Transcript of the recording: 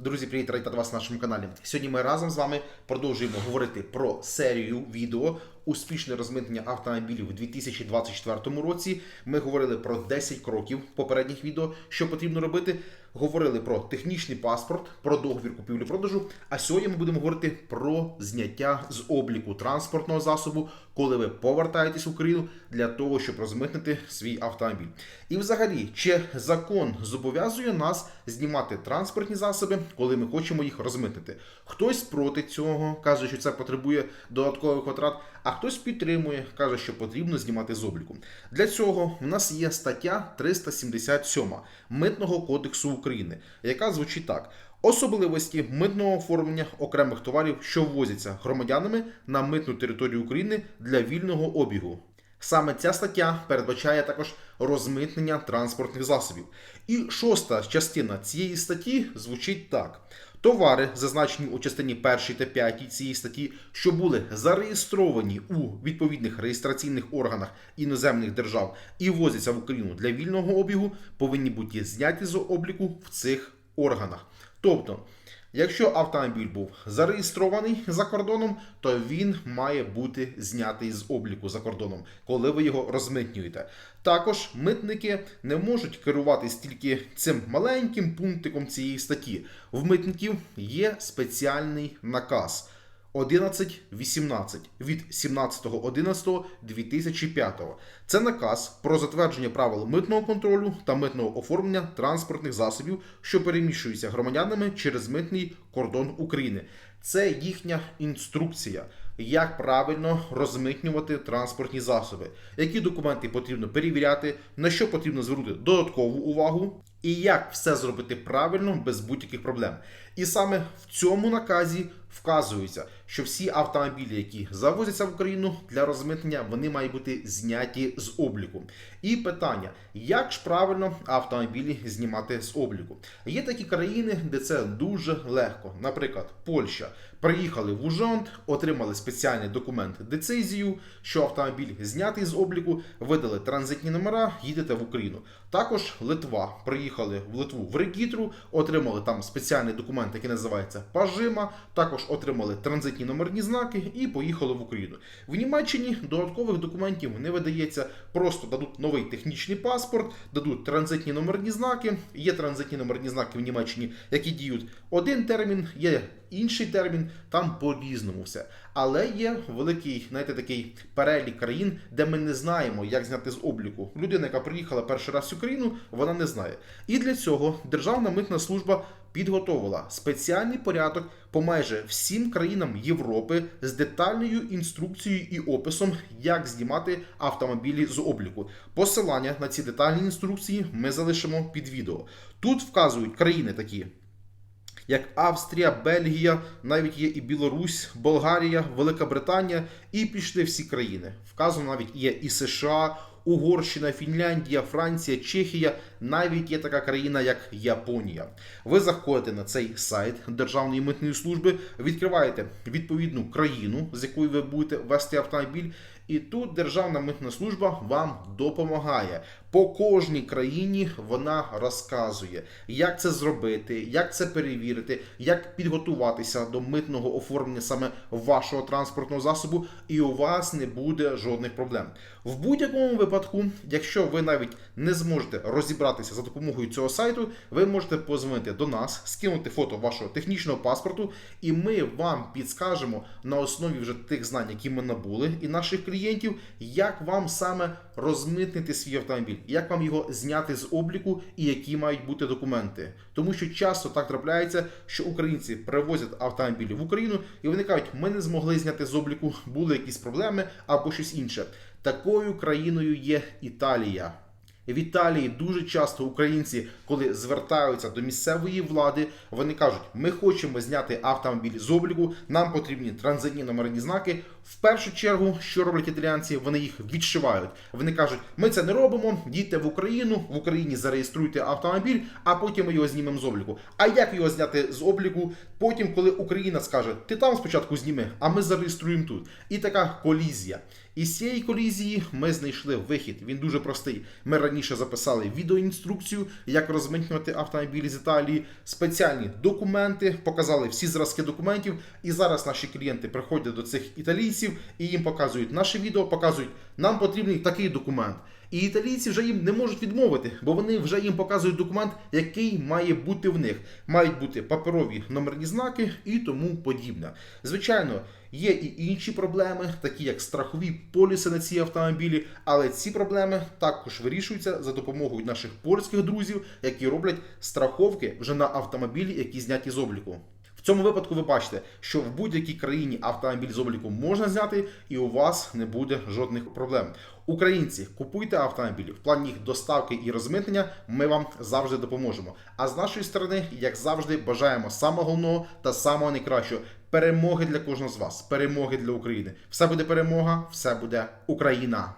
Друзі, привіт, рад вас на нашому каналі. Сьогодні ми разом з вами продовжуємо говорити про серію відео успішне розмитнення автомобілів у 2024 році. Ми говорили про 10 кроків попередніх відео, що потрібно робити. Говорили про технічний паспорт, про договір купівлі-продажу. А сьогодні ми будемо говорити про зняття з обліку транспортного засобу, коли ви повертаєтесь в Україну для того, щоб розмитнити свій автомобіль. І взагалі, чи закон зобов'язує нас знімати транспортні засоби, коли ми хочемо їх розмитнити? Хтось проти цього каже, що це потребує додаткових витрат, а хтось підтримує, каже, що потрібно знімати з обліку. Для цього в нас є стаття 377 Митного кодексу України, яка звучить так. Особливості митного оформлення окремих товарів, що ввозяться громадянами на митну територію України для вільного обігу. Саме ця стаття передбачає також розмитнення транспортних засобів. І шоста частина цієї статті звучить так: товари, зазначені у частині 1 та 5 цієї статті, що були зареєстровані у відповідних реєстраційних органах іноземних держав і ввозяться в Україну для вільного обігу, повинні бути зняті з обліку в цих органах. Тобто, якщо автомобіль був зареєстрований за кордоном, то він має бути знятий з обліку за кордоном, коли ви його розмитнюєте. Також митники не можуть керуватись тільки цим маленьким пунктиком цієї статті. В митників є спеціальний наказ. 11.18 від 17.11.2005. Це наказ про затвердження правил митного контролю та митного оформлення транспортних засобів, що переміщуються громадянами через митний кордон України. Це їхня інструкція, як правильно розмитнювати транспортні засоби, які документи потрібно перевіряти, на що потрібно звернути додаткову увагу, і як все зробити правильно без будь-яких проблем. І саме в цьому наказі вказується, що всі автомобілі, які завозяться в Україну для розмитнення, вони мають бути зняті з обліку. І питання: як ж правильно автомобілі знімати з обліку? Є такі країни, де це дуже легко. Наприклад, Польща. Приїхали в Ужонт, отримали спеціальний документ децизію, що автомобіль знятий з обліку, видали транзитні номера, їдете в Україну. Також Литва. Приїхали в Литву в Регітру, отримали там спеціальний документ, який називається Пажима. Також отримали транзитні номерні знаки і поїхали в Україну. В Німеччині додаткових документів не видається, просто дадуть новий технічний паспорт, дадуть транзитні номерні знаки. Є транзитні номерні знаки в Німеччині, які діють один термін, є інший термін, там по-різному все. Але є великий, знаєте, такий перелік країн, де ми не знаємо, як зняти з обліку. Людина, яка приїхала перший раз в Україну, вона не знає. І для цього Державна митна служба підготовила спеціальний порядок по майже всім країнам Європи з детальною інструкцією і описом, як знімати автомобілі з обліку. Посилання на ці детальні інструкції ми залишимо під відео. Тут вказують країни такі. Як Австрія, Бельгія, навіть є і Білорусь, Болгарія, Велика Британія, і пішли всі країни. Вказано навіть є і США, Угорщина, Фінляндія, Франція, Чехія, навіть є така країна, як Японія. Ви заходите на цей сайт Державної митної служби, відкриваєте відповідну країну, з якою ви будете вести автомобіль. І тут Державна митна служба вам допомагає. По кожній країні вона розказує, як це зробити, як це перевірити, як підготуватися до митного оформлення саме вашого транспортного засобу, і у вас не буде жодних проблем. В будь-якому випадку, якщо ви навіть не зможете розібратися за допомогою цього сайту, ви можете позвонити до нас, скинути фото вашого технічного паспорту, і ми вам підскажемо на основі вже тих знань, які ми набули, і наших клієнтів, як вам саме розмитнити свій автомобіль, як вам його зняти з обліку і які мають бути документи. Тому що часто так трапляється, що українці привозять автомобілі в Україну і вони кажуть, ми не змогли зняти з обліку, були якісь проблеми або щось інше. Такою країною є Італія. В Італії дуже часто українці, коли звертаються до місцевої влади, вони кажуть: ми хочемо зняти автомобіль з обліку, нам потрібні транзитні номерні знаки. В першу чергу, що роблять італіянці, вони їх відшивають. Вони кажуть, ми це не робимо, їдьте в Україну, в Україні зареєструйте автомобіль, а потім ми його знімемо з обліку. А як його зняти з обліку? Потім, коли Україна скаже, ти там спочатку зніми, а ми зареєструємо тут. І така колізія. Із цієї колізії ми знайшли вихід. Він дуже простий. Ми раніше записали відеоінструкцію, як розмитнювати автомобілі з Італії, спеціальні документи, показали всі зразки документів. І зараз наші клієнти приходять до цих італійців і їм показують наше відео, показують, нам потрібний такий документ. І італійці вже їм не можуть відмовити, бо вони вже їм показують документ, який має бути в них. Мають бути паперові номерні знаки і тому подібне. Звичайно, є і інші проблеми, такі як страхові поліси на ці автомобілі, але ці проблеми також вирішуються за допомогою наших польських друзів, які роблять страховки вже на автомобілі, які зняті з обліку. Цьому випадку ви бачите, що в будь-якій країні автомобіль з обліку можна зняти, і у вас не буде жодних проблем. Українці, купуйте автомобілі в плані їх доставки і розмитнення. Ми вам завжди допоможемо. А з нашої сторони, як завжди, бажаємо самого головного та самого найкращого перемоги для кожного з вас, перемоги для України. Все буде перемога, все буде Україна.